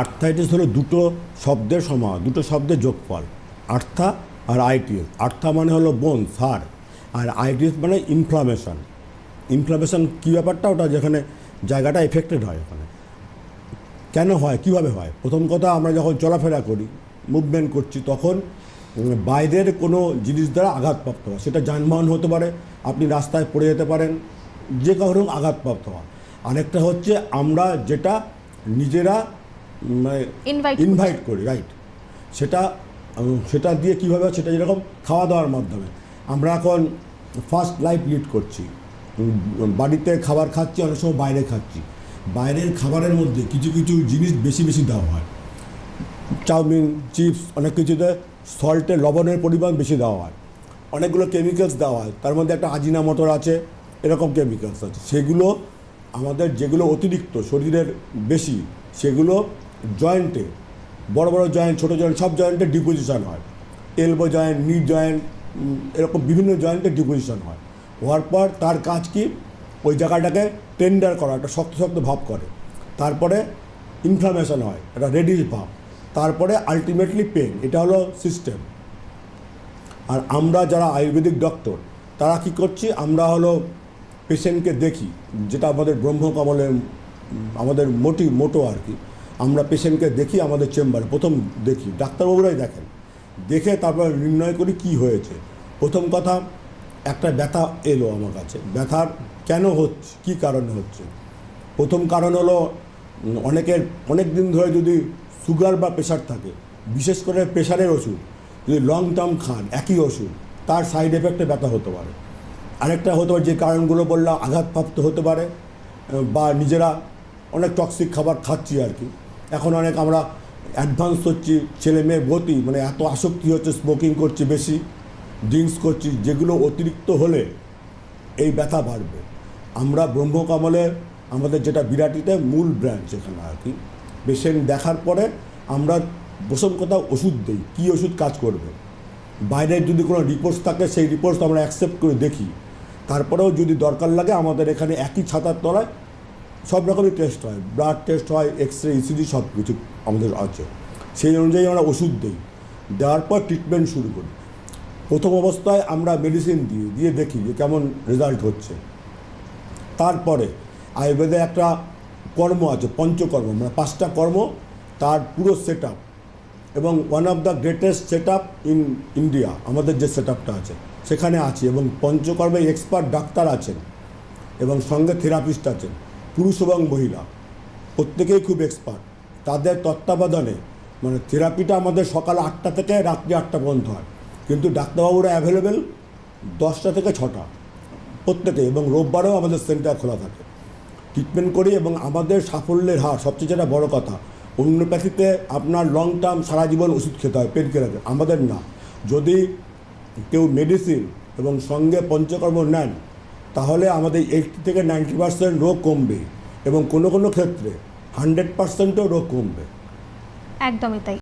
Arthritis হলো দুটো শব্দের সমা দুটো শব্দের যোগফল আর্থা আর আইটিএস। আর্থা মানে হলো বোন সার, আর আইটিএস মানে ইনফ্লামেশন ইনফ্লামেশন কী ব্যাপারটা? ওটা যেখানে জায়গাটা এফেক্টেড হয় ওখানে। কেন হয়? কীভাবে হয়? প্রথম কথা, আমরা যখন চলাফেরা করি মুভমেন্ট করছি, তখন বাইরের কোনো জিনিস দ্বারা আঘাতপ্রাপ্ত হয়। সেটা যানবাহন হতে পারে, আপনি রাস্তায় পড়ে যেতে পারেন, যে কারণে আঘাতপ্রাপ্ত হয় আরেকটা হচ্ছে, আমরা যেটা নিজেরা মানে ইনভাইট করি রাইট সেটা সেটা দিয়ে কীভাবে সেটা যেরকম খাওয়া দাওয়ার মাধ্যমে। আমরা এখন ফার্স্ট লাইফ লিড করছি। বাড়িতে খাবার খাচ্ছি অনেক সময় বাইরে খাচ্ছি। বাইরের খাবারের মধ্যে কিছু কিছু জিনিস বেশি বেশি দেওয়া হয়। চাউমিন চিপস অনেক কিছুতে সল্টে লবণের পরিমাণ বেশি দেওয়া হয়। অনেকগুলো কেমিক্যালস দেওয়া হয়। তার মধ্যে একটা আজিনা মটর আছে এরকম কেমিক্যালস আছে। সেগুলো আমাদের যেগুলো অতিরিক্ত শরীরের বেশি সেগুলো জয়েন্টে বড় বড় জয়েন্ট ছোটো জয়েন্ট সব জয়েন্টে ডিপোজিশন হয়। এলবো জয়েন্ট নি জয়েন্ট এরকম বিভিন্ন জয়েন্টে ডিপোজিশন হয়। হওয়ার পর তার কাজ কি? ওই জায়গাটাকে টেন্ডার করা একটা শক্ত শক্ত ভাব করে। তারপরে ইনফ্লামেশন হয় একটা রেডিশ ভাব। তারপরে আলটিমেটলি পেন এটা হলো সিস্টেম আর আমরা যারা আয়ুর্বেদিক ডক্টর তারা কি করছি? আমরা হলো পেশেন্টকে দেখি যেটা আমাদের ব্রহ্মকমলের উম, আমাদের মোটি মোটো আর কি। আমরা পেশেন্টকে দেখি আমাদের চেম্বারে, প্রথম দেখি, ডাক্তারবাবুরাই দেখেন। দেখে তারপর নির্ণয় করি কি হয়েছে। প্রথম কথা, একটা ব্যথা এলো আমার কাছে। ব্যথার কেন হচ্ছে, কী কারণে হচ্ছে? প্রথম কারণ হলো, অনেকের, অনেক দিন ধরে যদি সুগার বা প্রেশার থাকে, বিশেষ করে প্রেশারের ওষুধ, যদি লং টার্ম খান, একই ওষুধ, তার সাইড এফেক্টে ব্যথা হতে পারে। আরেকটা হতে পারে যে কারণগুলো বললাম আঘাতপ্রাপ্ত হতে পারে, বা নিজেরা অনেক টক্সিক খাবার খাচ্ছি আর কি। এখন অনেক আমরা অ্যাডভান্স হচ্ছি, ছেলে মেয়ে গতি মানে এত আসক্তি হচ্ছে স্মোকিং করছি বেশি ড্রিঙ্কস করছি, যেগুলো অতিরিক্ত হলে এই ব্যথা বাড়বে। আমরা ব্রহ্মকমলে আমাদের যেটা বিরাটিতে মূল ব্রাঞ্চ এখানে আর কি। পেশেন্ট দেখার পরে আমরা প্রথম কথা ওষুধ দিই, কী ওষুধ কাজ করবে। বাইরের যদি কোনো রিপোর্টস থাকে, সেই রিপোর্টস আমরা অ্যাকসেপ্ট করে দেখি। তারপরেও যদি দরকার লাগে আমাদের এখানে একই ছাতার তলায় সব রকমই টেস্ট হয়। ব্লাড টেস্ট হয় এক্স রে ইসিজি সব কিছু আমাদের আছে। সেই অনুযায়ী আমরা ওষুধ দিই। দেওয়ার পর ট্রিটমেন্ট শুরু করি। প্রথম অবস্থায় আমরা মেডিসিন দিই দিয়ে দেখি যে কেমন রেজাল্ট হচ্ছে। তারপরে আয়ুর্বেদে একটা কর্ম আছে, পঞ্চকর্ম মানে পাঁচটা কর্ম, তার পুরো সেট এবং one of the greatest set up in India আমাদের যে সেট আপটা আছে, সেখানে আছে। এবং পঞ্চকর্মে এক্সপার্ট ডাক্তার আছেন। এবং সঙ্গে থেরাপিস্ট আছেন। পুরুষ এবং মহিলা। প্রত্যেকেই খুব এক্সপার্ট তাদের তত্ত্বাবধানে মানে থেরাপিটা আমাদের সকাল আটটা থেকে রাত্রি আটটা পর্যন্ত হয়। কিন্তু ডাক্তারবাবুরা অ্যাভেলেবেল দশটা থেকে ছটা প্রত্যেকে এবং রোববারেও আমাদের সেন্টার খোলা থাকে। ট্রিটমেন্ট করি এবং আমাদের সাফল্যের হার, সবচেয়ে যেটা বড় কথা হোমিওপ্যাথিতে আপনার লং টার্ম সারা জীবন ওষুধ খেতে হয় পেন কিলারের আমাদের না। যদি কেউ মেডিসিন এবং সঙ্গে পঞ্চকর্ম নেন তাহলে আমাদের এইটটি থেকে নাইনটি পার্সেন্ট রোগ কমবে এবং কোনো কোনো ক্ষেত্রে হান্ড্রেড পার্সেন্টও রোগ কমবে। একদমই তাই।